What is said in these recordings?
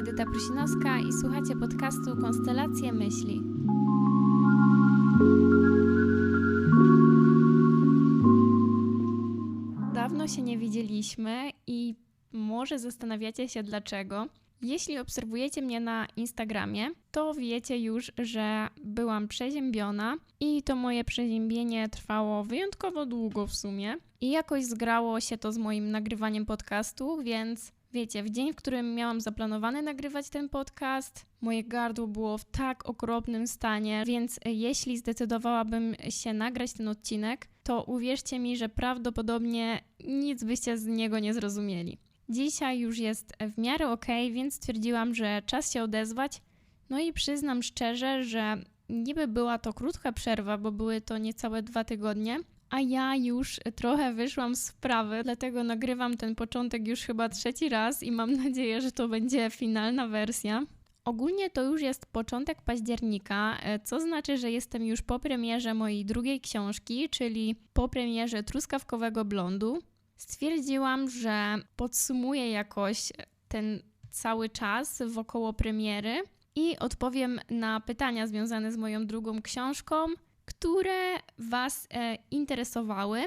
Edyta Prusinowska i słuchacie podcastu Konstelacje Myśli. Dawno się nie widzieliśmy i może zastanawiacie się dlaczego. Jeśli obserwujecie mnie na Instagramie, to wiecie już, że byłam przeziębiona i to moje przeziębienie trwało wyjątkowo długo w sumie. I jakoś zgrało się to z moim nagrywaniem podcastu, więc wiecie, w dzień, w którym miałam zaplanowane nagrywać ten podcast, moje gardło było w tak okropnym stanie, więc jeśli zdecydowałabym się nagrać ten odcinek, to uwierzcie mi, że prawdopodobnie nic byście z niego nie zrozumieli. Dzisiaj już jest w miarę ok, więc stwierdziłam, że czas się odezwać. No i przyznam szczerze, że niby była to krótka przerwa, bo były to niecałe dwa tygodnie, a ja już trochę wyszłam z sprawy, dlatego nagrywam ten początek już chyba trzeci raz i mam nadzieję, że to będzie finalna wersja. Ogólnie to już jest początek października, co znaczy, że jestem już po premierze mojej drugiej książki, czyli po premierze Truskawkowego Blondu stwierdziłam, że podsumuję jakoś ten cały czas wokoło premiery i odpowiem na pytania związane z moją drugą książką, które Was e, interesowały.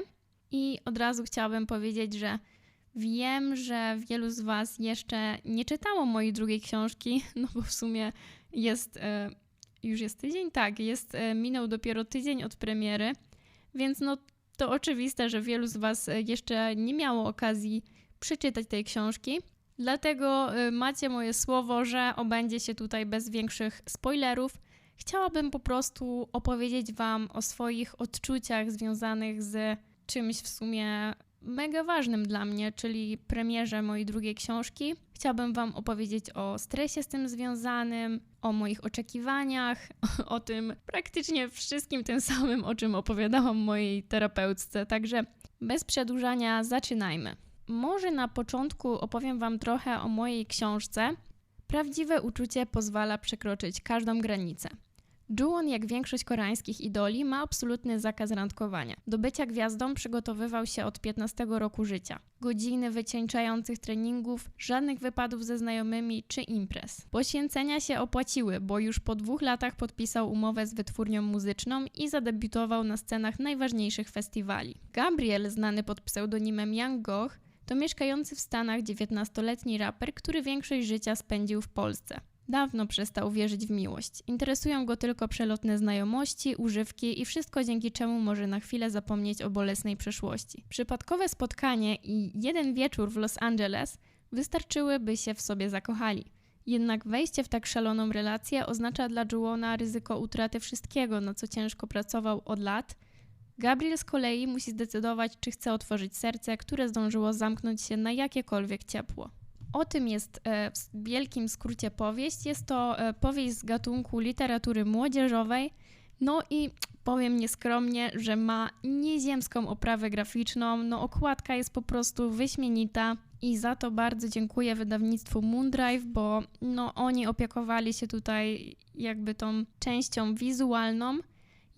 I od razu chciałabym powiedzieć, że wiem, że wielu z Was jeszcze nie czytało mojej drugiej książki, no bo w sumie jest. E, już jest tydzień? Tak, jest, e, minął dopiero tydzień od premiery, więc no to oczywiste, że wielu z Was jeszcze nie miało okazji przeczytać tej książki. Dlatego macie moje słowo, że obędzie się tutaj bez większych spoilerów. Chciałabym po prostu opowiedzieć Wam o swoich odczuciach związanych z czymś w sumie mega ważnym dla mnie, czyli premierze mojej drugiej książki. Chciałabym Wam opowiedzieć o stresie z tym związanym, o moich oczekiwaniach, o tym praktycznie wszystkim tym samym, o czym opowiadałam mojej terapeutce. Także bez przedłużania zaczynajmy. Może na początku opowiem Wam trochę o mojej książce. Prawdziwe uczucie pozwala przekroczyć każdą granicę. Juwon, jak większość koreańskich idoli, ma absolutny zakaz randkowania. Do bycia gwiazdą przygotowywał się od 15 roku życia. Godziny wycieńczających treningów, żadnych wypadów ze znajomymi czy imprez. Poświęcenia się opłaciły, bo już po dwóch latach podpisał umowę z wytwórnią muzyczną i zadebiutował na scenach najważniejszych festiwali. Gabriel, znany pod pseudonimem Young Goh, to mieszkający w Stanach 19-letni raper, który większość życia spędził w Polsce. Dawno przestał wierzyć w miłość. Interesują go tylko przelotne znajomości, używki i wszystko, dzięki czemu może na chwilę zapomnieć o bolesnej przeszłości. Przypadkowe spotkanie i jeden wieczór w Los Angeles wystarczyły, by się w sobie zakochali. Jednak wejście w tak szaloną relację oznacza dla Juwona ryzyko utraty wszystkiego, na co ciężko pracował od lat. Gabriel z kolei musi zdecydować, czy chce otworzyć serce, które zdążyło zamknąć się na jakiekolwiek ciepło. O tym jest e, w wielkim skrócie powieść. Jest to e, powieść z gatunku literatury młodzieżowej. No i powiem nieskromnie, że ma nieziemską oprawę graficzną. No okładka jest po prostu wyśmienita i za to bardzo dziękuję wydawnictwu Moondrive, bo no oni opiekowali się tutaj jakby tą częścią wizualną.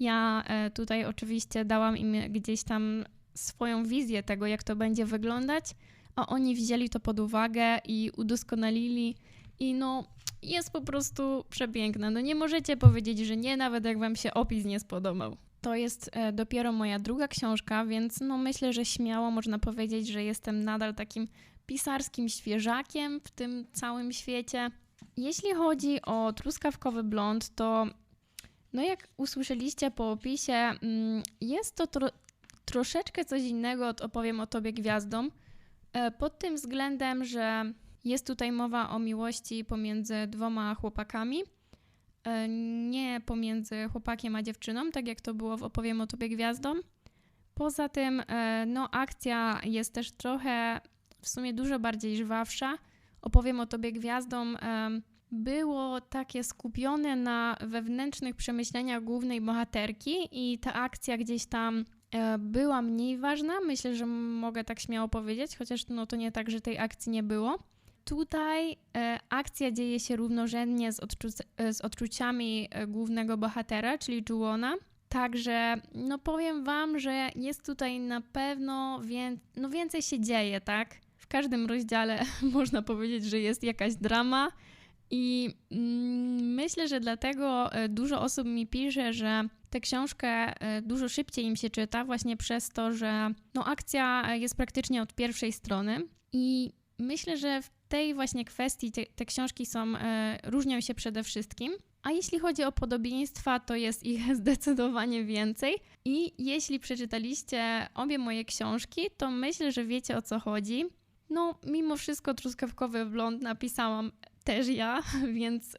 Ja e, tutaj oczywiście dałam im gdzieś tam swoją wizję tego, jak to będzie wyglądać a oni wzięli to pod uwagę i udoskonalili i no jest po prostu przepiękne. No nie możecie powiedzieć, że nie, nawet jak wam się opis nie spodobał. To jest e, dopiero moja druga książka, więc no myślę, że śmiało można powiedzieć, że jestem nadal takim pisarskim świeżakiem w tym całym świecie. Jeśli chodzi o truskawkowy blond, to no jak usłyszeliście po opisie, mm, jest to tro troszeczkę coś innego od opowiem o tobie gwiazdom, pod tym względem, że jest tutaj mowa o miłości pomiędzy dwoma chłopakami, e, nie pomiędzy chłopakiem a dziewczyną, tak jak to było w Opowiem o Tobie Gwiazdą. Poza tym, e, no, akcja jest też trochę, w sumie dużo bardziej żwawsza. Opowiem o Tobie Gwiazdą było takie skupione na wewnętrznych przemyśleniach głównej bohaterki i ta akcja gdzieś tam E, była mniej ważna. Myślę, że mogę tak śmiało powiedzieć, chociaż no to nie tak, że tej akcji nie było. Tutaj e, akcja dzieje się równorzędnie z, odczu e, z odczuciami e, głównego bohatera, czyli Juwona. Także no powiem Wam, że jest tutaj na pewno wię no więcej się dzieje, tak? W każdym rozdziale można powiedzieć, że jest jakaś drama, I mm, myślę, że dlatego e, dużo osób mi pisze, że tę książkę e, dużo szybciej im się czyta, właśnie przez to, że no, akcja jest praktycznie od pierwszej strony. I myślę, że w tej właśnie kwestii te, te książki są, e, różnią się przede wszystkim. A jeśli chodzi o podobieństwa, to jest ich zdecydowanie więcej. I jeśli przeczytaliście obie moje książki, to myślę, że wiecie o co chodzi. No, mimo wszystko truskawkowy blond napisałam też ja, więc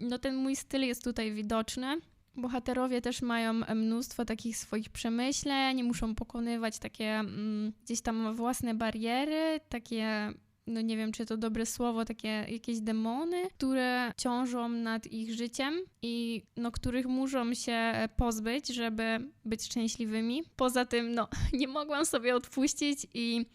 no, ten mój styl jest tutaj widoczny. Bohaterowie też mają mnóstwo takich swoich przemyśleń, muszą pokonywać takie mm, gdzieś tam własne bariery, takie no nie wiem, czy to dobre słowo, takie jakieś demony, które ciążą nad ich życiem i no, których muszą się pozbyć, żeby być szczęśliwymi. Poza tym, no, nie mogłam sobie odpuścić i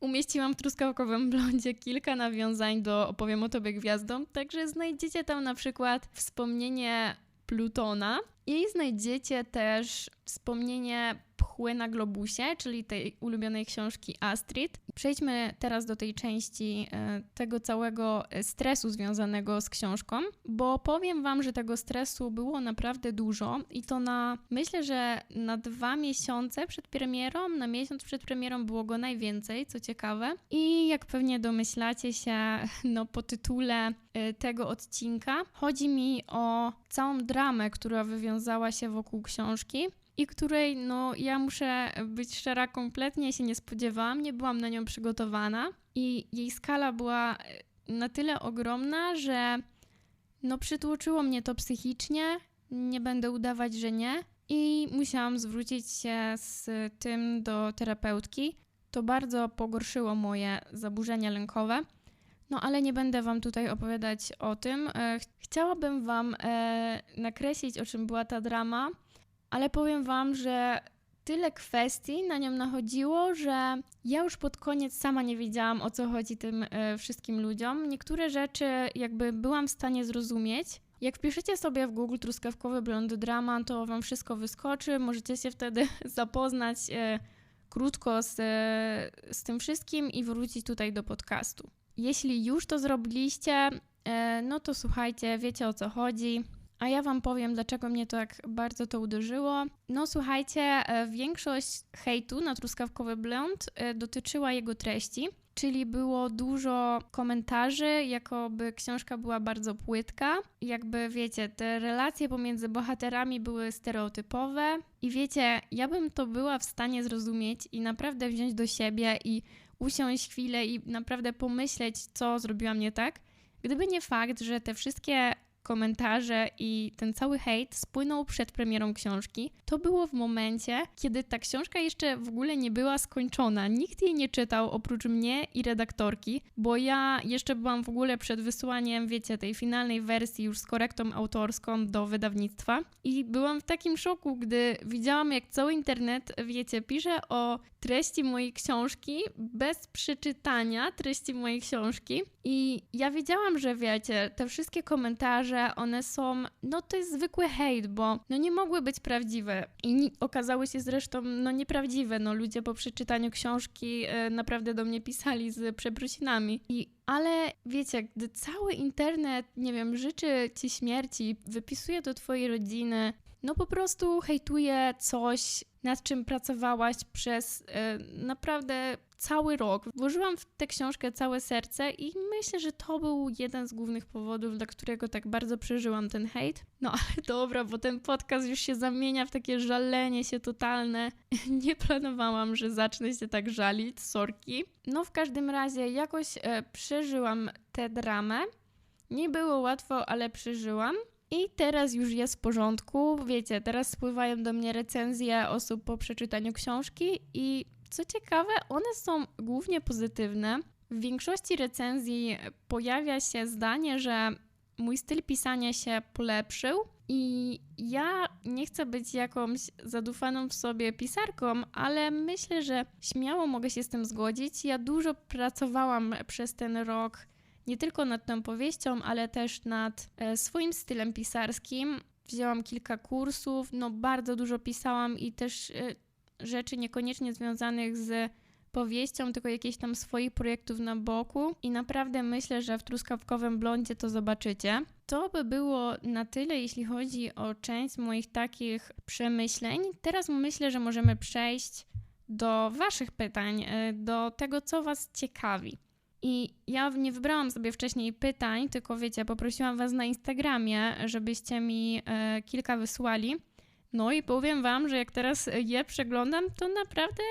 umieściłam w truskawkowym blondzie kilka nawiązań do Opowiem o Tobie Gwiazdą, także znajdziecie tam na przykład wspomnienie Plutona i znajdziecie też wspomnienie Pchły na globusie, czyli tej ulubionej książki Astrid. Przejdźmy teraz do tej części e, tego całego e, stresu związanego z książką, bo powiem Wam, że tego stresu było naprawdę dużo i to na, myślę, że na dwa miesiące przed premierą, na miesiąc przed premierą było go najwięcej, co ciekawe. I jak pewnie domyślacie się, no po tytule e, tego odcinka, chodzi mi o całą dramę, która wywiązała się wokół książki i której, no ja muszę być szczera, kompletnie się nie spodziewałam, nie byłam na nią przygotowana i jej skala była e, na tyle ogromna, że no przytłoczyło mnie to psychicznie, nie będę udawać, że nie i musiałam zwrócić się z tym do terapeutki. To bardzo pogorszyło moje zaburzenia lękowe. No ale nie będę Wam tutaj opowiadać o tym. E, chciałabym Wam e, nakreślić, o czym była ta drama, ale powiem Wam, że tyle kwestii na nią nachodziło, że ja już pod koniec sama nie wiedziałam o co chodzi tym e, wszystkim ludziom. Niektóre rzeczy jakby byłam w stanie zrozumieć. Jak wpiszecie sobie w Google truskawkowy blond drama, to wam wszystko wyskoczy. Możecie się wtedy zapoznać e, krótko z, e, z tym wszystkim i wrócić tutaj do podcastu. Jeśli już to zrobiliście, no to słuchajcie, wiecie o co chodzi. A ja Wam powiem, dlaczego mnie to tak bardzo to uderzyło. No słuchajcie, e, większość hejtu na truskawkowy blond e, dotyczyła jego treści, czyli było dużo komentarzy, jakoby książka była bardzo płytka. Jakby wiecie, te relacje pomiędzy bohaterami były stereotypowe i wiecie, ja bym to była w stanie zrozumieć i naprawdę wziąć do siebie i usiąść chwilę i naprawdę pomyśleć, co zrobiłam nie tak. Gdyby nie fakt, że te wszystkie komentarze i ten cały hejt spłynął przed premierą książki. To było w momencie, kiedy ta książka jeszcze w ogóle nie była skończona. Nikt jej nie czytał oprócz mnie i redaktorki, bo ja jeszcze byłam w ogóle przed wysłaniem, wiecie, tej finalnej wersji już z korektą autorską do wydawnictwa i byłam w takim szoku, gdy widziałam, jak cały internet, wiecie, pisze o treści mojej książki bez przeczytania treści mojej książki. I ja wiedziałam, że wiecie, te wszystkie komentarze one są, no to jest zwykły hejt, bo no nie mogły być prawdziwe. I okazały się zresztą no nieprawdziwe, no ludzie po przeczytaniu książki e, naprawdę do mnie pisali z przeprosinami i ale wiecie, gdy cały internet, nie wiem, życzy ci śmierci, wypisuje do twojej rodziny, no po prostu hejtuje coś, nad czym pracowałaś przez e, naprawdę cały rok. Włożyłam w tę książkę całe serce i myślę, że to był jeden z głównych powodów, dla którego tak bardzo przeżyłam ten hejt. No ale dobra, bo ten podcast już się zamienia w takie żalenie się totalne. Nie planowałam, że zacznę się tak żalić, sorki. No w każdym razie jakoś e, przeżyłam tę dramę. Nie było łatwo, ale przeżyłam. I teraz już jest w porządku. Wiecie, teraz spływają do mnie recenzje osób po przeczytaniu książki i co ciekawe, one są głównie pozytywne. W większości recenzji pojawia się zdanie, że mój styl pisania się polepszył i ja nie chcę być jakąś zadufaną w sobie pisarką, ale myślę, że śmiało mogę się z tym zgodzić. Ja dużo pracowałam przez ten rok nie tylko nad tą powieścią, ale też nad e, swoim stylem pisarskim. Wzięłam kilka kursów, no bardzo dużo pisałam i też e, rzeczy niekoniecznie związanych z powieścią, tylko jakichś tam swoich projektów na boku i naprawdę myślę, że w Truskawkowym Blondzie to zobaczycie. To by było na tyle, jeśli chodzi o część moich takich przemyśleń. Teraz myślę, że możemy przejść do Waszych pytań, e, do tego, co Was ciekawi. I ja nie wybrałam sobie wcześniej pytań, tylko wiecie, poprosiłam Was na Instagramie, żebyście mi e, kilka wysłali. No i powiem Wam, że jak teraz je przeglądam, to naprawdę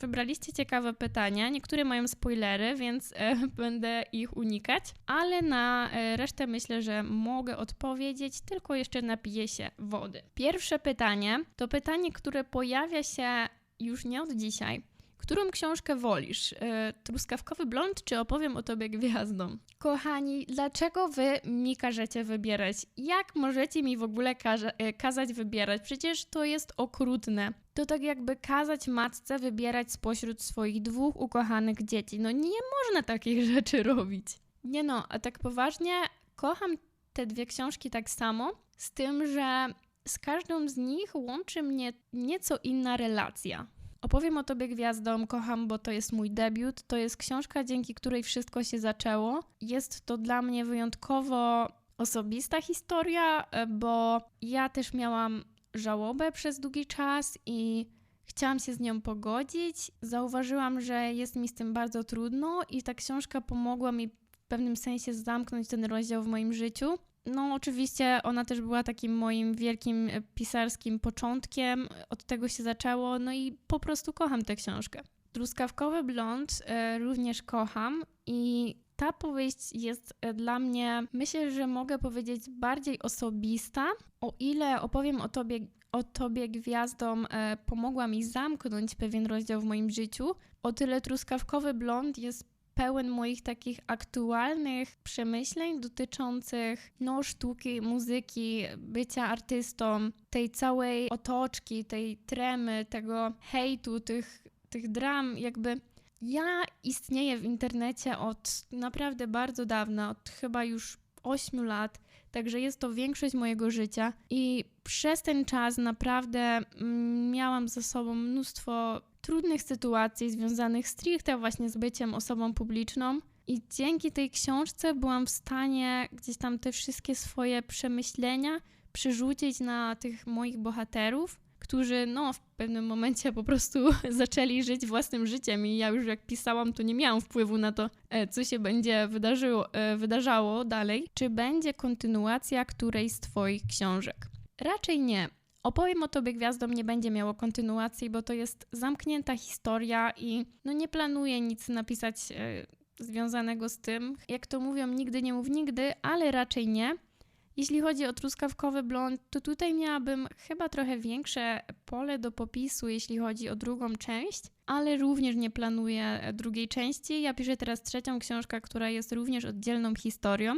wybraliście ciekawe pytania. Niektóre mają spoilery, więc e, będę ich unikać, ale na e, resztę myślę, że mogę odpowiedzieć, tylko jeszcze napiję się wody. Pierwsze pytanie to pytanie, które pojawia się już nie od dzisiaj. Którą książkę wolisz? E, truskawkowy blond czy opowiem o tobie gwiazdą? Kochani, dlaczego wy mi każecie wybierać? Jak możecie mi w ogóle kaza- e, kazać wybierać? Przecież to jest okrutne. To tak jakby kazać matce wybierać spośród swoich dwóch ukochanych dzieci. No nie można takich rzeczy robić. Nie no, a tak poważnie, kocham te dwie książki tak samo, z tym, że z każdą z nich łączy mnie nieco inna relacja. Opowiem o Tobie Gwiazdom, kocham, bo to jest mój debiut. To jest książka, dzięki której wszystko się zaczęło. Jest to dla mnie wyjątkowo osobista historia, e, bo ja też miałam żałobę przez długi czas i chciałam się z nią pogodzić. Zauważyłam, że jest mi z tym bardzo trudno i ta książka pomogła mi w pewnym sensie zamknąć ten rozdział w moim życiu. No, oczywiście ona też była takim moim wielkim e, pisarskim początkiem. Od tego się zaczęło, no i po prostu kocham tę książkę. Truskawkowy blond e, również kocham i ta powieść jest e, dla mnie, myślę, że mogę powiedzieć, bardziej osobista. O ile opowiem o tobie, o tobie gwiazdom pomogła mi zamknąć pewien rozdział w moim życiu, o tyle truskawkowy blond jest pełen moich takich aktualnych przemyśleń dotyczących no, sztuki, muzyki, bycia artystą, tej całej otoczki, tej tremy, tego hejtu, tych, tych dram, jakby. Ja istnieję w internecie od naprawdę bardzo dawna, od chyba już 8 lat, także jest to większość mojego życia i przez ten czas naprawdę mm, miałam za sobą mnóstwo trudnych sytuacji związanych stricte właśnie z byciem osobą publiczną. I dzięki tej książce byłam w stanie gdzieś tam te wszystkie swoje przemyślenia przerzucić na tych moich bohaterów, którzy no w pewnym momencie po prostu zaczęli żyć własnym życiem i ja już jak pisałam, to nie miałam wpływu na to, e, co się będzie wydarzyło, e, wydarzało dalej. Czy będzie kontynuacja którejś z twoich książek? Raczej nie. Opowiem o Tobie Gwiazdom nie będzie miało kontynuacji, bo to jest zamknięta historia i no nie planuję nic napisać e, związanego z tym. Jak to mówią, nigdy nie mów nigdy, ale raczej nie. Jeśli chodzi o truskawkowy blond, to tutaj miałabym chyba trochę większe pole do popisu, jeśli chodzi o drugą część, ale również nie planuję drugiej części. Ja piszę teraz trzecią książkę, która jest również oddzielną historią.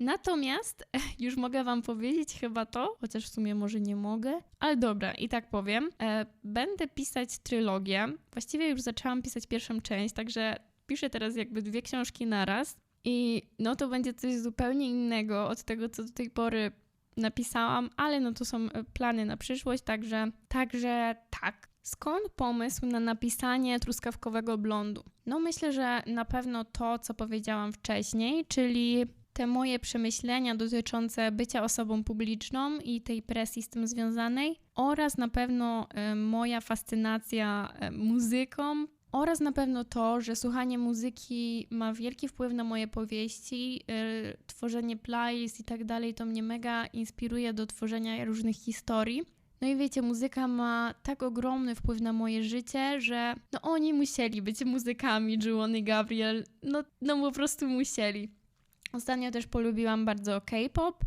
Natomiast już mogę Wam powiedzieć chyba to, chociaż w sumie może nie mogę, ale dobra, i tak powiem. E, będę pisać trylogię. Właściwie już zaczęłam pisać pierwszą część, także piszę teraz jakby dwie książki naraz. I no to będzie coś zupełnie innego od tego, co do tej pory napisałam, ale no to są e, plany na przyszłość, także, także tak. Skąd pomysł na napisanie truskawkowego blondu? No myślę, że na pewno to, co powiedziałam wcześniej, czyli te moje przemyślenia dotyczące bycia osobą publiczną i tej presji z tym związanej, oraz na pewno y, moja fascynacja y, muzyką, oraz na pewno to, że słuchanie muzyki ma wielki wpływ na moje powieści, y, tworzenie playlist i tak dalej, to mnie mega inspiruje do tworzenia różnych historii. No i wiecie, muzyka ma tak ogromny wpływ na moje życie, że no oni musieli być muzykami, Juon i Gabriel, no, no po prostu musieli. Ostatnio też polubiłam bardzo K-pop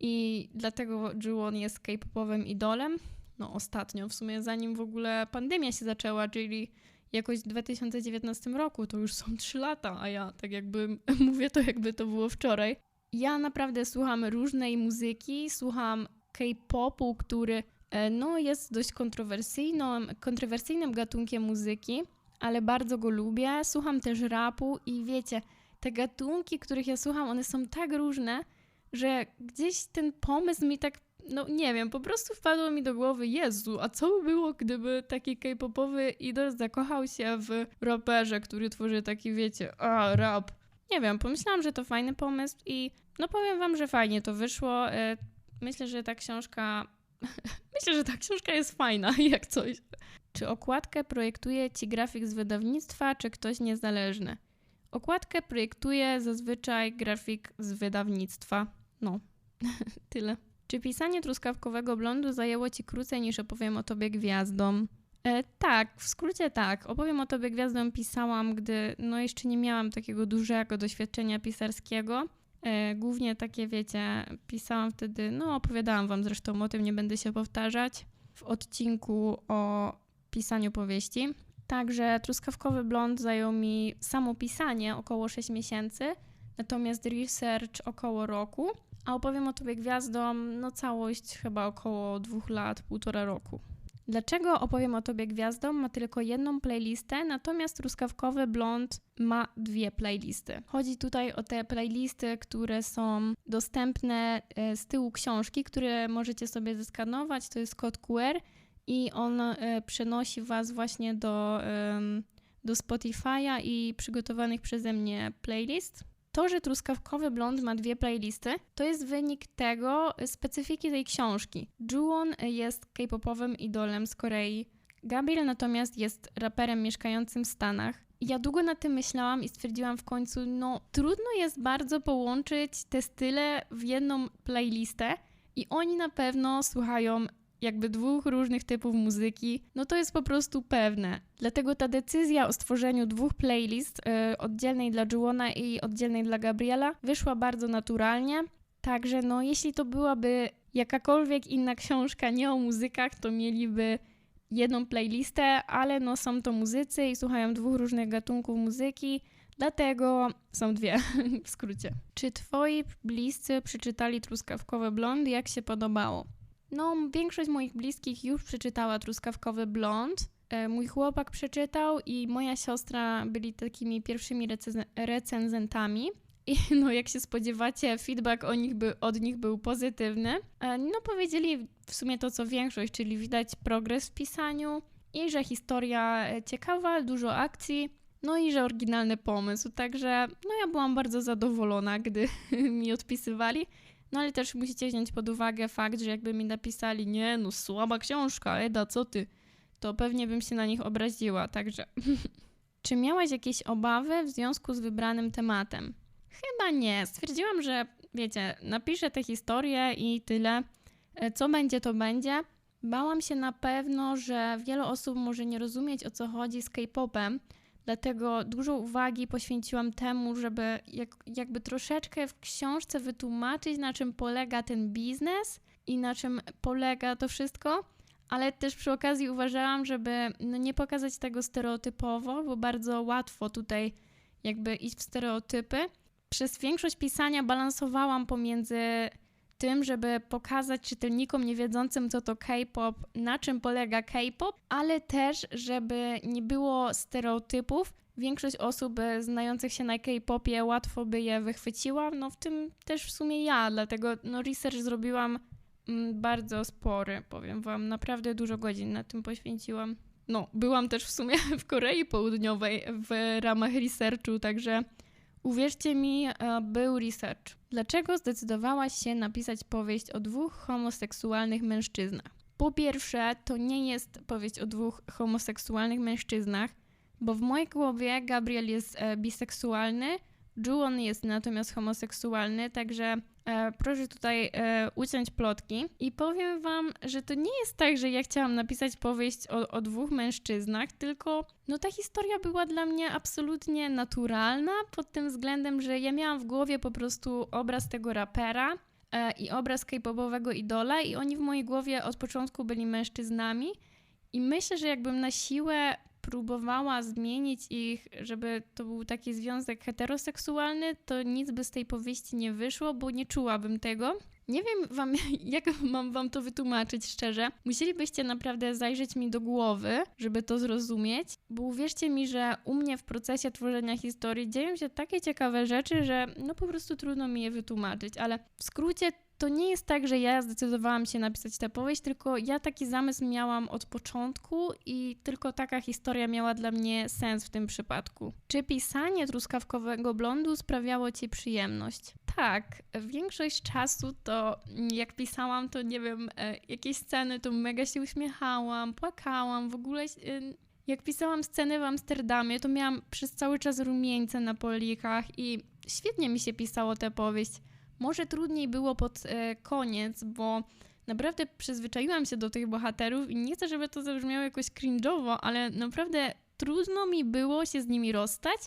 i dlatego Juwon jest K-popowym idolem. No ostatnio, w sumie zanim w ogóle pandemia się zaczęła, czyli jakoś w 2019 roku, to już są 3 lata, a ja tak jakby mówię to jakby to było wczoraj. Ja naprawdę słucham różnej muzyki, słucham K-popu, który e, no, jest dość kontrowersyjną, kontrowersyjnym gatunkiem muzyki, ale bardzo go lubię. Słucham też rapu i wiecie, te gatunki, których ja słucham, one są tak różne, że gdzieś ten pomysł mi tak no nie wiem, po prostu wpadło mi do głowy, Jezu, a co by było, gdyby taki k-popowy idol zakochał się w raperze, który tworzy taki, wiecie, a, rap. Nie wiem, pomyślałam, że to fajny pomysł i no powiem wam, że fajnie to wyszło. E, myślę, że ta książka, myślę, że ta książka jest fajna, jak coś. Czy okładkę projektuje ci grafik z wydawnictwa, czy ktoś niezależny? Okładkę projektuje zazwyczaj grafik z wydawnictwa. No, tyle. Czy pisanie truskawkowego blondu zajęło ci krócej niż opowiem o tobie gwiazdom? E, tak, w skrócie tak. Opowiem o tobie gwiazdom pisałam, gdy no jeszcze nie miałam takiego dużego doświadczenia pisarskiego. E, głównie takie, wiecie, pisałam wtedy, no opowiadałam wam zresztą o tym, nie będę się powtarzać, w odcinku o pisaniu powieści. Także truskawkowy blond zajął mi samo pisanie około 6 miesięcy, natomiast research około roku, a opowiem o tobie gwiazdom, no całość chyba około dwóch lat, półtora roku. Dlaczego opowiem o tobie gwiazdom ma tylko jedną playlistę, natomiast truskawkowy blond ma dwie playlisty. Chodzi tutaj o te playlisty, które są dostępne e, z tyłu książki, które możecie sobie zeskanować. To jest kod QR i on e, przenosi Was właśnie do, do Spotify'a i przygotowanych przeze mnie playlist. To, że truskawkowy blond ma dwie playlisty, to jest wynik tego specyfiki tej książki. Juwon jest k-popowym idolem z Korei. Gabriel natomiast jest raperem mieszkającym w Stanach. Ja długo nad tym myślałam i stwierdziłam w końcu, no trudno jest bardzo połączyć te style w jedną playlistę i oni na pewno słuchają jakby dwóch różnych typów muzyki, no to jest po prostu pewne. Dlatego ta decyzja o stworzeniu dwóch playlist, yy, oddzielnej dla Juwona i oddzielnej dla Gabriela, wyszła bardzo naturalnie. Także no, jeśli to byłaby jakakolwiek inna książka nie o muzykach, to mieliby jedną playlistę, ale no są to muzycy i słuchają dwóch różnych gatunków muzyki, dlatego są dwie w skrócie. Czy twoi bliscy przeczytali Truskawkowe Blond? Jak się podobało? No, większość moich bliskich już przeczytała Truskawkowy Blond. E, mój chłopak przeczytał i moja siostra byli takimi pierwszymi recenzentami. I no, jak się spodziewacie, feedback o nich by, od nich był pozytywny. E, no, powiedzieli w sumie to, co większość, czyli widać progres w pisaniu i że historia e, ciekawa, dużo akcji, no i że oryginalny pomysł. Także no, ja byłam bardzo zadowolona, gdy mi odpisywali. No ale też musicie wziąć pod uwagę fakt, że jakby mi napisali, nie, no słaba książka, Eda, co ty? To pewnie bym się na nich obraziła, także. Czy miałaś jakieś obawy w związku z wybranym tematem? Chyba nie. Stwierdziłam, że wiecie, napiszę tę historię i tyle. E, co będzie, to będzie. Bałam się na pewno, że wiele osób może nie rozumieć o co chodzi z K-popem, Dlatego dużo uwagi poświęciłam temu, żeby jak, jakby troszeczkę w książce wytłumaczyć, na czym polega ten biznes i na czym polega to wszystko, ale też przy okazji uważałam, żeby no, nie pokazać tego stereotypowo, bo bardzo łatwo tutaj jakby iść w stereotypy. Przez większość pisania balansowałam pomiędzy tym, żeby pokazać czytelnikom niewiedzącym, co to K-pop, na czym polega K-pop, ale też, żeby nie było stereotypów. Większość osób znających się na K-popie łatwo by je wychwyciła, no w tym też w sumie ja, dlatego no research zrobiłam mm, bardzo spory, powiem wam, naprawdę dużo godzin na tym poświęciłam. No, byłam też w sumie w Korei Południowej w ramach researchu, także Uwierzcie mi, e, był research. Dlaczego zdecydowałaś się napisać powieść o dwóch homoseksualnych mężczyznach? Po pierwsze, to nie jest powieść o dwóch homoseksualnych mężczyznach, bo w mojej głowie Gabriel jest e, biseksualny, Juon jest natomiast homoseksualny, także proszę tutaj e, uciąć plotki. I powiem wam, że to nie jest tak, że ja chciałam napisać powieść o, o dwóch mężczyznach, tylko no ta historia była dla mnie absolutnie naturalna pod tym względem, że ja miałam w głowie po prostu obraz tego rapera, e, i obraz k-popowego idola i oni w mojej głowie od początku byli mężczyznami i myślę, że jakbym na siłę próbowała zmienić ich, żeby to był taki związek heteroseksualny, to nic by z tej powieści nie wyszło, bo nie czułabym tego. Nie wiem wam, jak mam wam to wytłumaczyć szczerze. Musielibyście naprawdę zajrzeć mi do głowy, żeby to zrozumieć, bo uwierzcie mi, że u mnie w procesie tworzenia historii dzieją się takie ciekawe rzeczy, że no po prostu trudno mi je wytłumaczyć, ale w skrócie to nie jest tak, że ja zdecydowałam się napisać tę powieść, tylko ja taki zamysł miałam od początku i tylko taka historia miała dla mnie sens w tym przypadku. Czy pisanie truskawkowego blondu sprawiało ci przyjemność? Tak, większość czasu to jak pisałam, to nie wiem, e, jakieś sceny, to mega się uśmiechałam, płakałam, w ogóle. e, Jak pisałam sceny w Amsterdamie, to miałam przez cały czas rumieńce na polikach i świetnie mi się pisało tę powieść. Może trudniej było pod e, koniec, bo naprawdę przyzwyczaiłam się do tych bohaterów i nie chcę, żeby to zabrzmiało jakoś cringe'owo, ale naprawdę trudno mi było się z nimi rozstać.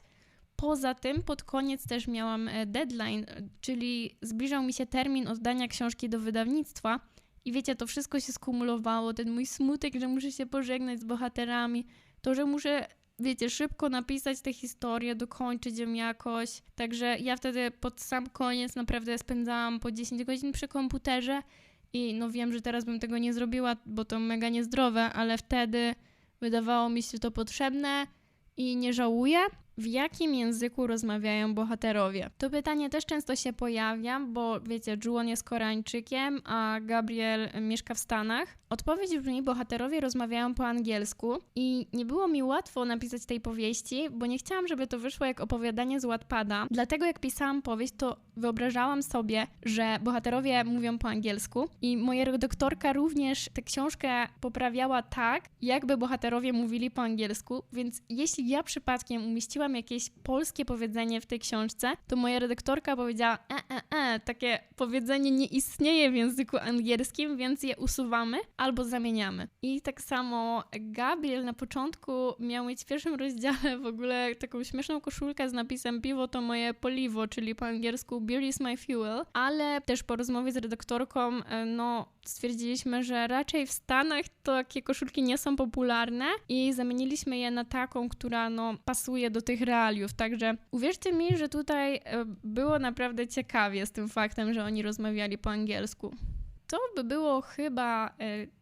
Poza tym pod koniec też miałam e, deadline, e, czyli zbliżał mi się termin oddania książki do wydawnictwa i wiecie, to wszystko się skumulowało, ten mój smutek, że muszę się pożegnać z bohaterami, to, że muszę wiecie, szybko napisać tę historię, dokończyć ją jakoś. Także ja wtedy pod sam koniec naprawdę spędzałam po 10 godzin przy komputerze i no wiem, że teraz bym tego nie zrobiła, bo to mega niezdrowe, ale wtedy wydawało mi się to potrzebne i nie żałuję. W jakim języku rozmawiają bohaterowie? To pytanie też często się pojawia, bo wiecie, Juon jest Koreańczykiem, a Gabriel mieszka w Stanach. Odpowiedź brzmi: bohaterowie rozmawiają po angielsku i nie było mi łatwo napisać tej powieści, bo nie chciałam, żeby to wyszło jak opowiadanie z Wattpada. Dlatego jak pisałam powieść, to wyobrażałam sobie, że bohaterowie mówią po angielsku i moja redaktorka również tę książkę poprawiała tak, jakby bohaterowie mówili po angielsku, więc jeśli ja przypadkiem umieściłam jakieś polskie powiedzenie w tej książce, to moja redaktorka powiedziała: e, e, e, takie powiedzenie nie istnieje w języku angielskim, więc je usuwamy albo zamieniamy. I tak samo Gabriel na początku miał mieć w pierwszym rozdziale w ogóle taką śmieszną koszulkę z napisem piwo to moje poliwo, czyli po angielsku beer is my fuel, ale też po rozmowie z redaktorką, e, no stwierdziliśmy, że raczej w Stanach takie koszulki nie są popularne i zamieniliśmy je na taką, która no pasuje do tych realiów, także uwierzcie mi, że tutaj e, było naprawdę ciekawie z tym faktem, że oni rozmawiali po angielsku. To by było chyba e,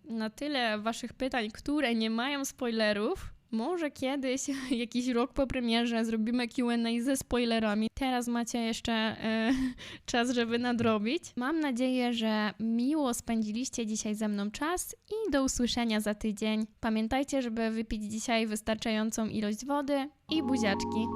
na tyle waszych pytań, które nie mają spoilerów. Może kiedyś, jakiś rok po premierze, zrobimy QA ze spoilerami. Teraz macie jeszcze e, czas, żeby nadrobić. Mam nadzieję, że miło spędziliście dzisiaj ze mną czas i do usłyszenia za tydzień. Pamiętajcie, żeby wypić dzisiaj wystarczającą ilość wody i buziaczki.